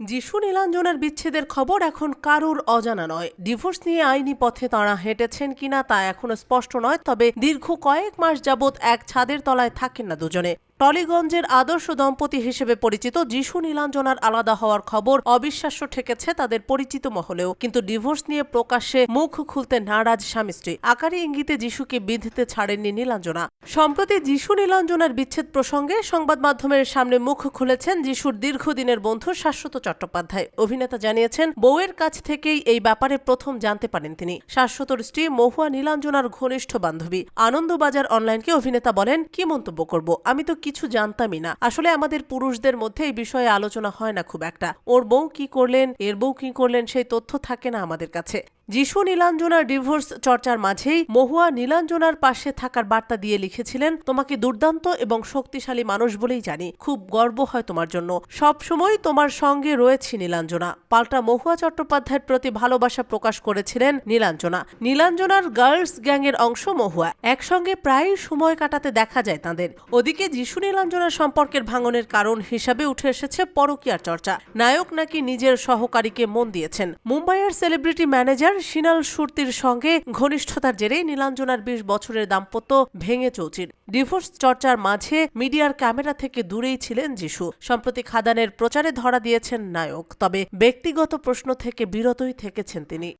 যিশু নীলাঞ্জনার বিচ্ছেদের খবর এখন কারোর অজানা নয়। ডিভোর্স নিয়ে আইনি পথে তাঁরা হেঁটেছেন কিনা তা এখনও স্পষ্ট নয়, তবে দীর্ঘ কয়েক মাস যাবৎ এক ছাদের তলায় থাকেন না দুজনে। টলিগঞ্জের আদর্শ দম্পতি হিসেবে পরিচিত যিশু নীলাঞ্জনার আলাদা হওয়ার খবর অবিশ্বাস্য ঠেকেছে তাদের পরিচিত মহলেও। কিন্তু ডিভোর্স নিয়ে প্রকাশ্যে মুখ খুলতে নারাজ স্বামী স্ত্রী। আকারে ইঙ্গিতে যিশুকে বিধতে ছাড়েননি নীলাঞ্জনা। সম্প্রতি যিশু নীলাঞ্জনার বিচ্ছেদ প্রসঙ্গে সংবাদ মাধ্যমের সামনে মুখ খুলেছেন যিশুর দীর্ঘদিনের বন্ধু শাশ্বত চট্টোপাধ্যায়। অভিনেতা জানিয়েছেন, বউয়ের কাছ থেকেই এই ব্যাপারে প্রথম জানতে পারেন তিনি। শাশ্বতর স্ত্রী মহুয়া নীলাঞ্জনার ঘনিষ্ঠ বান্ধবী। আনন্দবাজার অনলাইনকে অভিনেতা বলেন, কি মন্তব্য করব? আমি তো কিছু জানতামই না। আসলে আমাদের পুরুষদের মধ্যে এই বিষয়ে আলোচনা হয় না খুব একটা। ওর বউ কি করলেন, এর বউ কি করলেন, সেই তথ্য থাকে না আমাদের কাছে। যিশু নীলাঞ্জনার ডিভোর্স চর্চার মাঝেই মহুয়া নীলাঞ্জনার পাশে থাকার বার্তা দিয়ে লিখেছিলেন, তোমাকে দুর্দান্ত এবং শক্তিশালী মানুষ বলেই জানি। খুব গর্ব হয় তোমার জন্য। সব সময় তোমার সঙ্গে রয়েছে নীলাঞ্জনা। পাল্টা মহুয়া চট্টোপাধ্যায়ের প্রতি ভালোবাসা প্রকাশ করেছিলেন নীলাঞ্জনা। নীলাঞ্জনার গার্লস গ্যাংয়ের অংশ মহুয়া। একসঙ্গে প্রায় সময় কাটাতে দেখা যায় তাঁদের। ওদিকে যিশু নীলাঞ্জনার সম্পর্কের ভাঙনের কারণ হিসাবে উঠে এসেছে পরকীয়ার চর্চা। নায়ক নাকি নিজের সহকারীকে মন দিয়েছেন। মুম্বাইয়ের সেলিব্রিটি ম্যানেজার সিনাল সুরতির সঙ্গে ঘনিষ্ঠতার জেরে নীলাঞ্জনার বিশ বছরের দাম্পত্য ভেঙে চৌচির। ডিভোর্স চর্চার মাঝে মিডিয়ার ক্যামেরা থেকে দূরেই ছিলেন যিশু। সম্প্রতি খাদানের প্রচারে ধরা দিয়েছেন নায়ক, তবে ব্যক্তিগত প্রশ্ন থেকে বিরতই থেকেছেন তিনি।